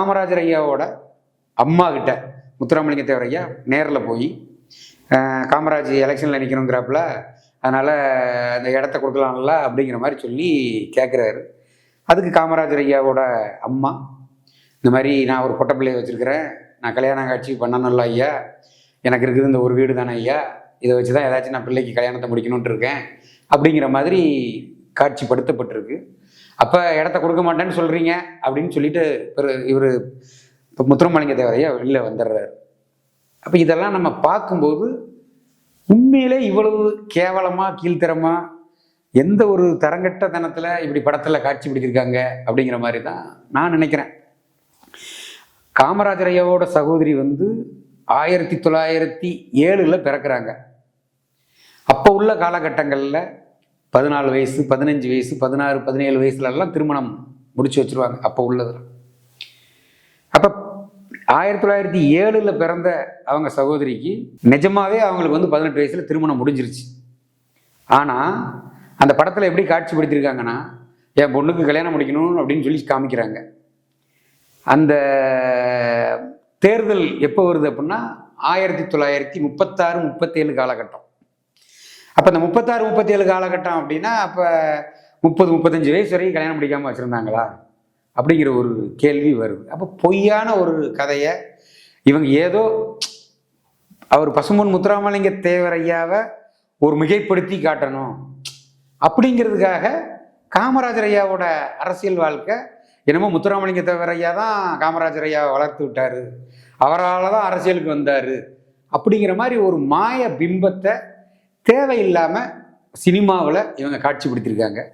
காமராஜர் ஐயாவோட அம்மா கிட்ட முத்துராமலிங்க தேவர் ஐயா நேரில் போய் காமராஜ் எலெக்ஷனில் நிற்கணுங்கிறாப்புல அதனால் அந்த இடத்த கொடுக்கலாம்ல அப்படிங்கிற மாதிரி சொல்லி கேட்குறாரு அதுக்கு காமராஜர் ஐயாவோட அம்மா இந்த மாதிரி நான் ஒரு பொட்ட பிள்ளையை வச்சுருக்கிறேன் நான் கல்யாணம் காட்சி பண்ணணும்ல ஐயா எனக்கு இருக்குது இந்த ஒரு வீடு தானே ஐயா இதை வச்சு தான் ஏதாச்சும் நான் பிள்ளைக்கு கல்யாணத்தை முடிக்கணுன்ட்டு இருக்கேன் அப்படிங்கிற மாதிரி காட்சிப்படுத்தப்பட்டிருக்கு. அப்போ இடத்த கொடுக்க மாட்டேன்னு சொல்கிறீங்க அப்படின்னு சொல்லிட்டு இவர் இப்போ முத்துரமலிங்க தேவரையா வெளியில் வந்துடுறாரு. அப்போ இதெல்லாம் நம்ம பார்க்கும்போது உண்மையிலே இவ்வளவு கேவலமாக கீழ்த்தரமாக எந்த ஒரு தரங்கட்ட தனத்தில் இப்படி படத்தில் காட்சி பிடிச்சிருக்காங்க அப்படிங்கிற மாதிரி தான் நான் நினைக்கிறேன். காமராஜர் ஐயாவோட சகோதரி வந்து ஆயிரத்தி தொள்ளாயிரத்தி ஏழில் பிறக்கிறாங்க. அப்போ உள்ள காலகட்டங்களில் பதினாலு வயசு பதினஞ்சு வயசு பதினாறு பதினேழு வயசுலலாம் திருமணம் முடிச்சு வச்சிருவாங்க. அப்போ உள்ளதில். அப்போ ஆயிரத்தி தொள்ளாயிரத்தி ஏழில் பிறந்த அவங்க சகோதரிக்கு நிஜமாவே அவங்களுக்கு வந்து பதினெட்டு வயசில் திருமணம் முடிஞ்சிருச்சு. ஆனால் அந்த படத்தில் எப்படி காட்சிப்படுத்தியிருக்காங்கன்னா என் பொண்ணுக்கு கல்யாணம் முடிக்கணும் அப்படின்னு சொல்லி காமிக்கிறாங்க. அந்த தேர்தல் எப்போ வருது அப்படின்னா ஆயிரத்தி தொள்ளாயிரத்தி முப்பத்தாறு முப்பத்தேழு காலகட்டம். அப்போ இந்த முப்பத்தாறு முப்பத்தேழு காலகட்டம் அப்படின்னா அப்போ முப்பது முப்பத்தஞ்சு வயசு வரைக்கும் கல்யாணம் பிடிக்காமல் வச்சுருந்தாங்களா? அப்படிங்கிற ஒரு கேள்வி வருது. அப்போ பொய்யான ஒரு கதையை இவங்க ஏதோ அவர் பசுமன் முத்துராமலிங்க தேவரையாவை ஒரு மிகைப்படுத்தி காட்டணும். அப்படிங்கிறதுக்காக காமராஜர் ஐயாவோட அரசியல் வாழ்க்கை என்னமோ முத்துராமலிங்க தேவரையா தான் காமராஜர் ஐயாவை வளர்த்து விட்டார். அவரால் தான் அரசியலுக்கு வந்தார். அப்படிங்கிற மாதிரி ஒரு மாய பிம்பத்தை தேவையில்லாமல் சினிமாவில் இவங்க காட்சிப்படுத்தியிருக்காங்க